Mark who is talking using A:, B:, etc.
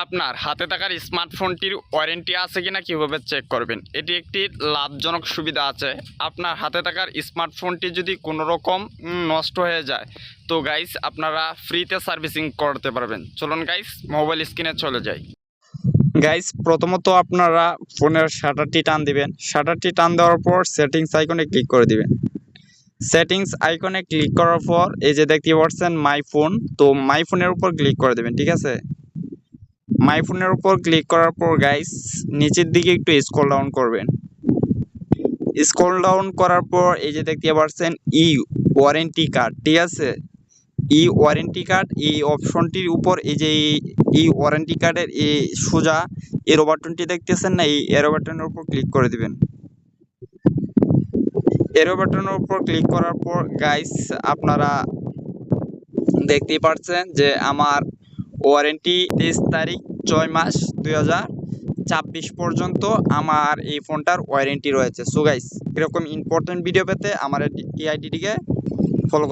A: আপনার হাতে থাকার স্মার্টফোনটির ওয়ারেন্টি আছে কিনা কীভাবে চেক করবেন? এটি একটি লাভজনক সুবিধা আছে। আপনার হাতে থাকার স্মার্টফোনটি যদি কোনো রকম নষ্ট হয়ে যায়, তো গাইস আপনারা ফ্রিতে সার্ভিসিং করতে পারবেন। চলুন গাইস মোবাইল স্ক্রিনে চলে যাই। গাইস প্রথমত আপনারা ফোনের শাটারটি টান দিবেন। শাটারটি টান দেওয়ার পর সেটিংস আইকনে ক্লিক করে দিবেন। সেটিংস আইকনে ক্লিক করার পর এই যে দেখতে পাচ্ছেন মাই ফোন তো মাই ফোনের উপর ক্লিক করে দেবেন, ঠিক আছে? মাই ফোনের উপর ক্লিক করার পর গাইস নিচের দিকে একটু স্ক্রল ডাউন করবেন। স্ক্রল ডাউন করার পর, এই যে দেখতে পাচ্ছেন, ই ওয়ারেন্টি কার্ড ঠিক আছে? ই ওয়ারেন্টি কার্ড এই অপশনটির উপর এই যে এই ওয়ারেন্টি কার্ডের এই সোজা এরো বাটনটি দেখতেছেন না? এই এরো বাটনের উপর ক্লিক করে দিবেন। এরো বাটনের উপর ক্লিক করার পর গাইস আপনারা দেখতেই পাচ্ছেন যে আমার ওয়ারেন্টি তেইশ তারিখ ছয় মাস দুই হাজার ছাব্বিশ পর্যন্ত আমার এই ফোনটার ওয়ারেন্টি রয়েছে। সো গাইস এরকম ইম্পর্টেন্ট ভিডিও পেতে আমার এই আইডিটিকে ফলো করতে